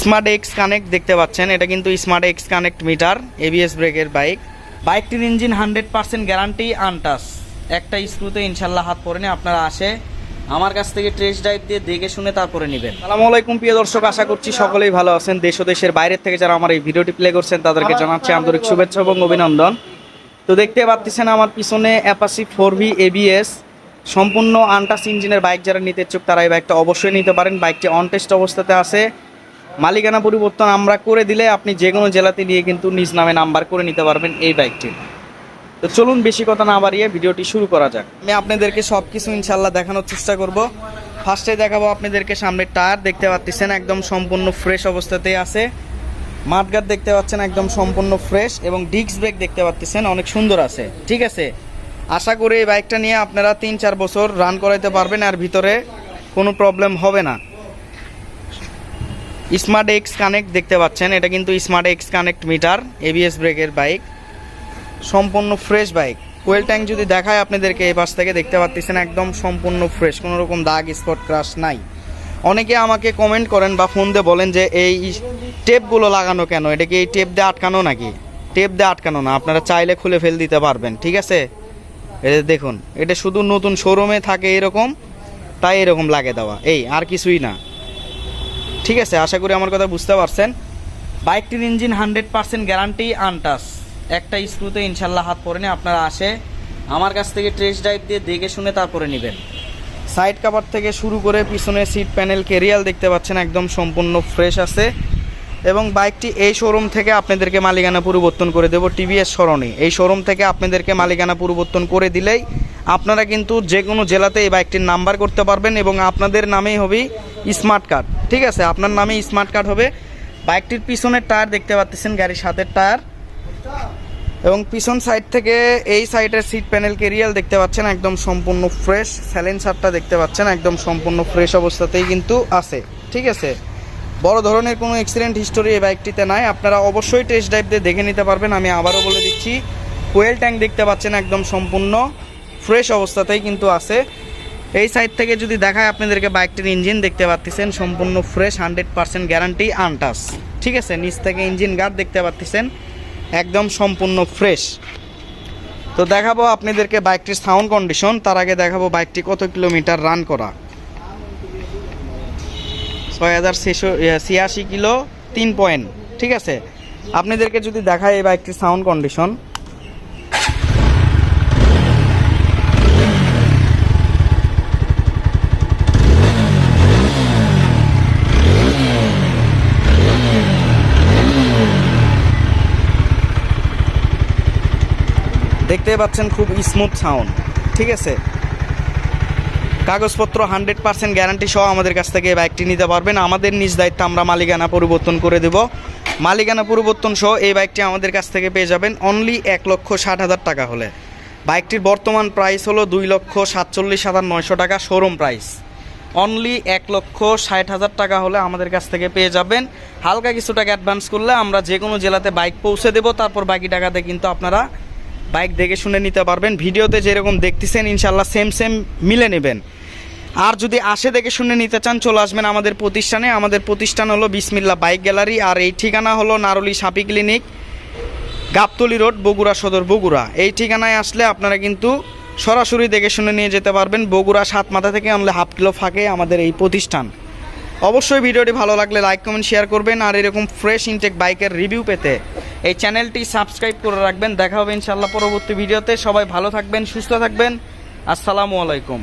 Smart X connect দেখতে পাচ্ছেন। এটা কিন্তু smart X connect meter ABS ব্রেকের বাইক বাইকটির engine hundred percent guarantee untouched একটা স্ক্রুতে ইনশাল্লাহ হাত পরে নিয়ে আপনারা আসে, আমার কাছ থেকে ট্রেস ড্রাইভ দিয়ে দেখে শুনে তারপরে নেবেন। সালামু আলাইকুম, প্রিয় দর্শক, আশা করছি সকলেই ভালো আছেন। দেশ ও দেশের বাইরের থেকে যারা আমার এই ভিডিওটি প্লে করছেন, তাদেরকে জানাচ্ছি আন্তরিক শুভেচ্ছা এবং অভিনন্দন। তো দেখতে পাচ্ছেন আমার পিছনে অ্যাপাসি ফোর ভি এবিএস সম্পূর্ণ আনটাস ইঞ্জিনের বাইক যারা নিতে ইচ্ছুক, তারা এই বাইকটা অবশ্যই নিতে পারেন। বাইকটি অন টেস্ট অবস্থাতে আছে। মালিকানা পরিবর্তন আমরা করে দিলে আপনি যে কোনো জেলাতে নিয়ে কিন্তু নিজ নামে নাম্বার করে নিতে পারবেন এই বাইকটি। তো চলুন বেশি কথা না বাড়িয়ে ভিডিওটি শুরু করা যাক। আমি আপনাদেরকে সব কিছু ইনশাল্লাহ দেখানোর চেষ্টা করব। ফার্স্টে দেখাবো আপনাদেরকে সামনের টায়ার, দেখতে পাচ্ছেন একদম সম্পূর্ণ ফ্রেশ অবস্থাতেই আছে। মাঠগাট দেখতে পাচ্ছেন একদম সম্পূর্ণ ফ্রেশ এবং ডিস্ক ব্রেক দেখতে পাচ্ছেন অনেক সুন্দর আছে, ঠিক আছে? আশা করি এই বাইকটা নিয়ে আপনারা তিন চার বছর রান করাইতে পারবেন আর ভিতরে কোনো প্রবলেম হবে না। স্মার্ট এক্স কানেক্ট দেখতে পাচ্ছেন। এটা কিন্তু smart X connect meter ABS ব্রেকের বাইক সম্পূর্ণ ফ্রেশ বাইক কোয়েল ট্যাঙ্ক যদি দেখায় আপনাদেরকে এই পাশ থেকে দেখতে পাচ্ছেন একদম সম্পূর্ণ ফ্রেশ কোনো রকম দাগ স্পট ক্রাশ নাই। অনেকে আমাকে কমেন্ট করেন বা ফোন দিয়ে বলেন যে, এই টেপগুলো লাগানো কেন? এটা কি এই টেপ দিয়ে আটকানো নাকি? টেপ দিয়ে আটকানো না, আপনারা চাইলে খুলে ফেল দিতে পারবেন, ঠিক আছে? এটা দেখুন, এটা শুধু নতুন শোরুমে থাকে এরকম, তাই এরকম লাগে দেওয়া। এই, আর কিছুই না। ঠিক আছে, আশা করি আমার কথা বুঝতে পারছেন। বাইকটির engine hundred percent guarantee untouched. একটা স্ক্রুতে ইনশাল্লাহ হাত পরে নিয়ে আপনারা আসে, আমার কাছ থেকে ট্রেস ড্রাইভ দিয়ে দেখে শুনে তারপরে নেবেন। সাইড কাভার থেকে শুরু করে পিছনে সিট প্যানেল কেরিয়াল দেখতে পাচ্ছেন, একদম সম্পূর্ণ ফ্রেশ আছে। এবং বাইকটি এই শোরুম থেকে আপনাদেরকে মালিকানা পরিবর্তন করে দেবো টিভিএস সরণি। এই শোরুম থেকে আপনাদেরকে মালিকানা পরিবর্তন করে দিলেই আপনারা কিন্তু যে কোনো জেলাতে এই বাইকটির নাম্বার করতে পারবেন এবং আপনাদের নামেই হবে স্মার্ট কার্ড ঠিক আছে, আপনার নামে স্মার্ট কার্ড হবে। বাইকটির পিছনের টায়ার দেখতে পাচ্ছেন গাড়ির সাথের টায়ার। এবং পিছন সাইড থেকে এই সাইডের সিট প্যানেল কেরিয়াল দেখতে পাচ্ছেন, একদম সম্পূর্ণ ফ্রেশ স্যালেন্সারটা দেখতে পাচ্ছেন, একদম সম্পূর্ণ ফ্রেশ অবস্থাতেই কিন্তু আছে। ঠিক আছে, বড় ধরনের কোনো অ্যাক্সিডেন্ট হিস্টোরি এই বাইকটিতে নাই। আপনারা অবশ্যই টেস্ট ড্রাইভ দিয়ে দেখে নিতে পারবেন, আমি আবারও বলে দিচ্ছি। কোয়েল ট্যাঙ্ক দেখতে পাচ্ছেন, একদম সম্পূর্ণ ফ্রেশ অবস্থাতেই কিন্তু আছে। এই সাইড থেকে যদি দেখায় আপনাদেরকে বাইকটির ইঞ্জিন দেখতে পাচ্ছেন সম্পূর্ণ fresh hundred percent guarantee untouched ঠিক আছে? নিচ থেকে ইঞ্জিন গার্ড দেখতে পাচ্ছেন একদম সম্পূর্ণ ফ্রেশ তো দেখাবো আপনাদেরকে বাইকটির সাউন্ড কন্ডিশন তার আগে দেখাবো বাইকটি কত কিলোমিটার রান করা। ছয় হাজার ছিয়াশি কিলো, তিন পয়েন্ট ঠিক আছে? আপনাদেরকে যদি দেখায় এই বাইকটির সাউন্ড কন্ডিশন দেখতে পাচ্ছেন খুব স্মুথ সাউন্ড ঠিক আছে? কাগজপত্র হান্ড্রেড পার্সেন্ট গ্যারান্টি সহ আমাদের কাছ থেকে বাইকটি নিতে পারবেন। আমাদের নিজ দায়িত্ব আমরা মালিকানা পরিবর্তন করে দেব। মালিকানা পরিবর্তন সহ এই বাইকটি আমাদের কাছ থেকে পেয়ে যাবেন অনলি এক লক্ষ ষাট হাজার টাকা হলে। বাইকটির বর্তমান প্রাইস হলো দুই লক্ষ সাতচল্লিশ হাজার নয়শো টাকা শোরুম প্রাইস অনলি এক লক্ষ ষাট হাজার টাকা হলে আমাদের কাছ থেকে পেয়ে যাবেন। হালকা কিছু টাকা অ্যাডভান্স করলে আমরা যে কোনো জেলাতে বাইক পৌঁছে দেবো, তারপর বাকি টাকাতে কিন্তু আপনারা বাইক দেখে শুনে নিতে পারবেন। ভিডিওতে যেরকম দেখতেছেন ইনশাল্লাহ সেম সেম মিলে নেবেন। আর যদি আসে দেখে শুনে নিতে চান, চলে আসবেন আমাদের প্রতিষ্ঠানে। আমাদের প্রতিষ্ঠান হলো বিসমিল্লা বাইক গ্যালারি, আর এই ঠিকানা হলো নারুলি সাপি ক্লিনিক, গাবতলি রোড, বগুড়া সদর, বগুড়া। এই ঠিকানায় আসলে আপনারা কিন্তু সরাসরি দেখে শুনে নিয়ে যেতে পারবেন। বগুড়া সাত মাথা থেকে আনলে হাফ কিলো ফাঁকে আমাদের এই প্রতিষ্ঠান। অবশ্যই ভিডিওটি ভালো লাগলে লাইক কমেন্ট শেয়ার করবেন। আর এরকম ফ্রেশ ইনটেক বাইকের রিভিউ পেতে এই চ্যানেলটি সাবস্ক্রাইব করে রাখবেন। দেখা হবে ইনশাল্লাহ পরবর্তী ভিডিওতে। সবাই ভালো থাকবেন, সুস্থ থাকবেন। আসসালামু আলাইকুম।